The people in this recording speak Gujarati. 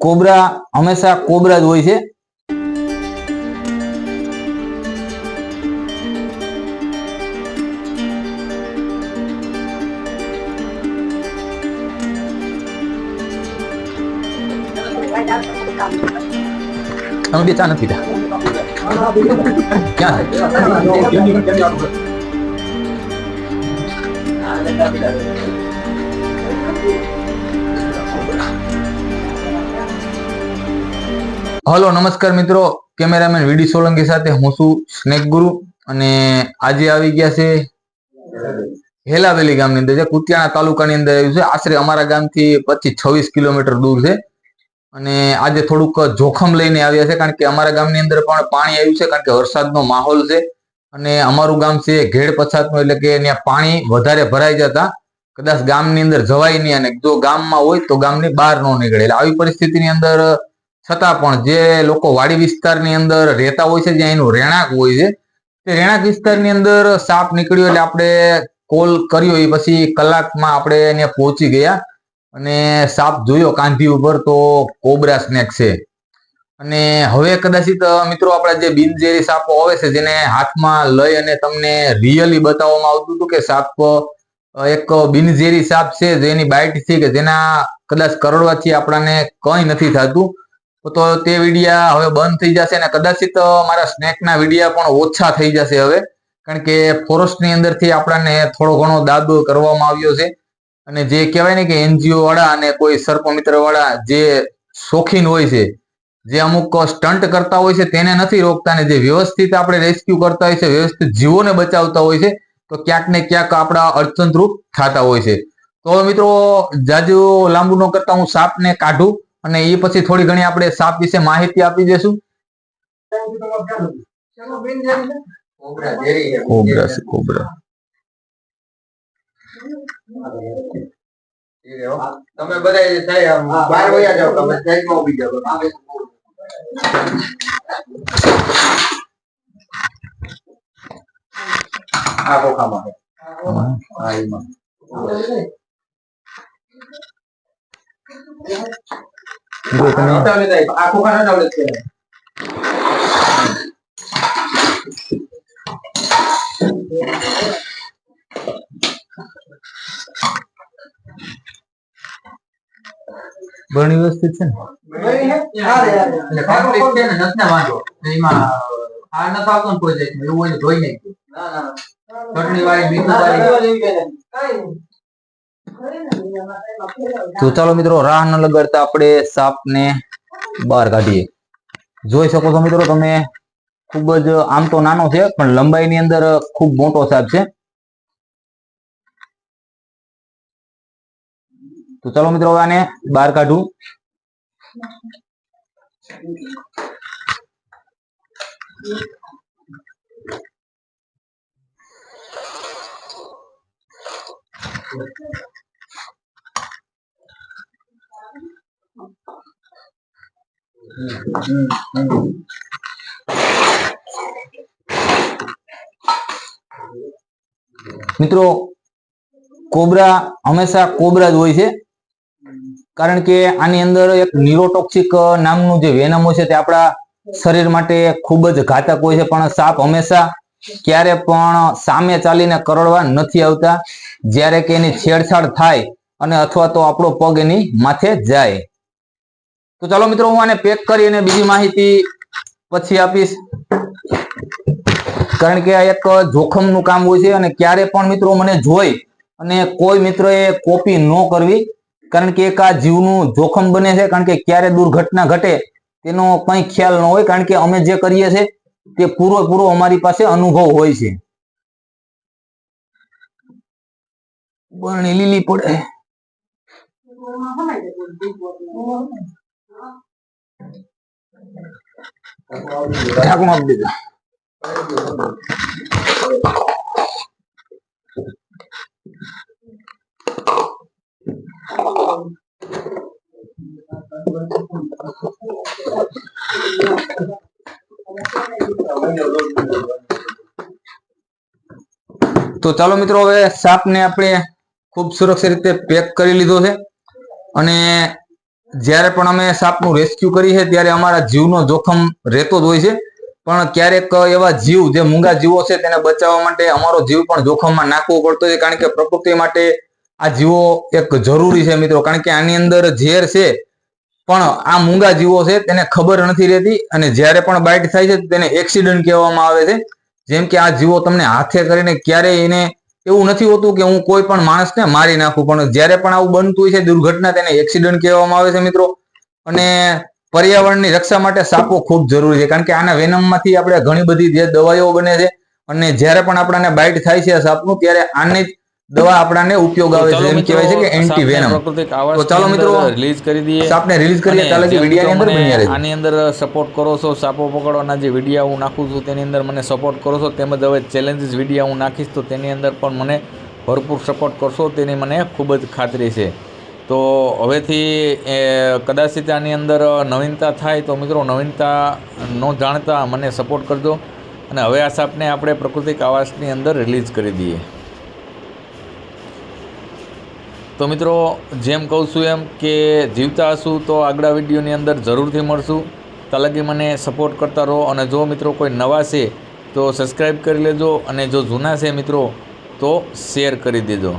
કોબરા હંમેશા કોબરા જ હોય છે. અમે બે ચા નથી ક્યાં ક્યાં હલો, નમસ્કાર મિત્રો. કેમેરામેન વીડી સોલંકી સાથે હું છું સ્નેક ગુરુ અને આજે આવી ગયા છે હેલાવેલી ગામની અંદર, જે કુતિયાણા તાલુકાની અંદર આવ્યું છે. આશરે અમારા ગામથી પચીસ છવ્વીસ કિલોમીટર દૂર છે. અને આજે થોડુંક જોખમ લઈને આવ્યા છે, કારણ કે અમારા ગામની અંદર પણ પાણી આવ્યું છે, કારણ કે વરસાદનો માહોલ છે. અને અમારું ગામ છે ઘેડ પછાતનું, એટલે કે ત્યાં પાણી વધારે ભરાઈ જતા કદાચ ગામની અંદર જવાય નહીં અને જો ગામમાં હોય તો ગામની બહાર ન નીકળે. એટલે આવી પરિસ્થિતિની અંદર, છતાં પણ જે લોકો વાડી વિસ્તારની અંદર રહેતા હોય છે, જ્યાં એનું રહેણાંક હોય છે, તે રહેણાંક વિસ્તારની અંદર સાપ નીકળ્યો એટલે આપણે કોલ કર્યો એ પછી કલાકમાં આપણે એને પહોંચી ગયા અને સાપ જોયો કાંધી ઉપર તો કોબરા સ્નેક છે. અને હવે કદાચિત મિત્રો આપણા જે બિનઝેરી સાપો આવે છે, જેને હાથમાં લઈ અને તમને રિયલી બતાવવામાં આવતું હતું કે સાપ એક બિનઝેરી સાપ છે જેની બાઇટ છે કે જેના કદાચ કરડવાથી આપણાને કંઈ નથી થતું. તો તે વિડિયા હવે બંધ થઈ જશે અને કદાચિત મારા સ્નેકના વિડિયા પણ ઓછા થઈ જશે હવે. કારણ કે ફોરેસ્ટની અંદરથી આપણને થોડો ઘણો દાબ કરવામાં આવ્યો છે. અને જે કહેવાય ને કે એનજીઓ વાળા અને કોઈ સર્પ વાળા જે શોખીન હોય છે, જે અમુક સ્ટન્ટ કરતા હોય છે, તેને નથી રોકતા ને જે વ્યવસ્થિત આપણે રેસ્ક્યુ કરતા હોય છે, વ્યવસ્થિત જીવોને બચાવતા હોય છે તો ક્યાંક ને ક્યાંક આપણા અડચણરૂપ થતા હોય છે તો મિત્રો જાજુ લાંબુ ન કરતા હું સાપને કાઢું અને એ પછી થોડી ઘણી આપણે સાપ વિશે માહિતી આપી દેશું કોબરા છે. કોબરા. તમે બધા બહાર વયા જાઓ તમે સાઈડમાં ઊભી જાઓ આ ખોખામાં છે. હા, એમાં. જો તમે હટાવી લેતા આ ખોખા હટાવી લેતા. બરણી વ્યવસ્થિત છે ને છે એમાં આ નથી આવતો ને કોઈ જાય એવું હોય જોઈ ધોઈ નાખજો. ચટણી વાળી મીઠું વાળી. તો ચાલો મિત્રો રાહ ન લગાડતા આપણે સાપને બહાર કાઢીએ. જોઈ શકો છો મિત્રો તમે ખૂબ જ આમ તો નાનો છે પણ લંબાઈની અંદર ખૂબ મોટો સાપ છે. તો ચાલો મિત્રો હવે આને બહાર કાઢું. મિત્રો, કોબરા હંમેશા કોબરા જ હોય છે. કારણ કે આની અંદર એક ન્યુરોટોક્સિક નામનું જે વેનમ હોય છે તે આપણા શરીર માટે ખૂબ જ ઘાતક હોય છે. પણ સાપ હંમેશા ક્યારે પણ સામે ચાલીને કરડવા નથી આવતા. જ્યારે કે એની છેડછાડ થાય અને અથવા તો આપણો પગ એની માથે જાય. તો ચાલો મિત્રો, હું આને પેક કરી અને બીજી માહિતી પછી આપીશ. કારણ કે આ એક જોખમનું કામ હોય છે અને ક્યારે પણ મિત્રો મને જોઈ અને કોઈ મિત્રએ કોપી ન કરવી, કારણ કે એક આ જીવનું જોખમ બને છે, કારણ કે ક્યારે દુર્ઘટના ઘટે તેનો કંઈ ખ્યાલ ન હોય, કારણ કે અમે જે કરીએ છીએ તે પૂરો અમારી પાસે અનુભવ હોય છે. બરણી લીલી પડે. આપી દેજો તો ચાલો મિત્રો, હવે સાપને આપણે ખૂબ સુરક્ષિત રીતે પેક કરી લીધો છે. અને જ્યારે પણ અમે સાપનું રેસ્ક્યુ કરીએ છીએ, ત્યારે અમારા જીવનો જોખમ રહેતો જ હોય છે. પણ ક્યારેક એવા જીવ, જે મૂંગા જીવો છે, તેને બચાવવા માટે અમારો જીવ પણ જોખમમાં નાખવો પડતો છે. કારણ કે પ્રકૃતિ માટે આ જીવો એક જરૂરી છે મિત્રો. કારણ કે આની અંદર ઝેર છે. પણ આ મૂંગા જીવો છે તેને ખબર નથી રહેતી અને જ્યારે પણ બાઇટ થાય છે તેને એક્સિડન્ટ કહેવામાં આવે છે. જેમ કે આ જીવો તમને હાથે કરીને ક્યારેય એને એવું નથી હોતું કે હું કોઈ પણ માણસને મારી નાખું, પણ જ્યારે પણ આવું બનતું હોય છે, દુર્ઘટના તેને એક્સિડન્ટ કહેવામાં આવે છે મિત્રો. અને પર્યાવરણની રક્ષા માટે સાપો ખૂબ જરૂરી છે, કારણ કે આના વેનમમાંથી આપણે ઘણી બધી જે દવાઈઓ બને છે. અને જ્યારે પણ આપણને બાઇટ થાય છે સાપનું, ત્યારે આને જ દવા આપણને ઉપયોગ આવે છે એમ કહેવાય છે કે એન્ટી વેનમ તો ચાલો મિત્રો, રિલીઝ કરી દઈએ. સાપને રિલીઝ કરીએ કાલે જે લગી અંદર બની બન્યા આની અંદર સપોર્ટ કરો છો સાપો પકડવાના જે વિડિયા હું નાખું છું તેની અંદર મને સપોર્ટ કરો છો તેમજ હવે ચેલેન્જીસ વિડિયા હું નાખીશ તો તેની અંદર પણ મને ભરપૂર સપોર્ટ કરશો તેની મને ખૂબ જ ખાતરી છે. તો હવેથી એ કદાચિત આની અંદર નવીનતા થાય તો મિત્રો નવીનતા ન જાણતા મને સપોર્ટ કરજો. અને હવે આ સાપને આપણે પ્રાકૃતિક આવાસની અંદર રિલીઝ કરી દઈએ. તો મિત્રો, જેમ કહું છું એમ કે જીવતા હશું તો આગલા વિડીયોની અંદર જરૂરથી મળશું. તલગી મને સપોર્ટ કરતા રહો અને જો મિત્રો કોઈ નવા છે, તો સબસ્ક્રાઈબ કરી લેજો અને જો જૂના છે મિત્રો, તો શેર કરી દેજો.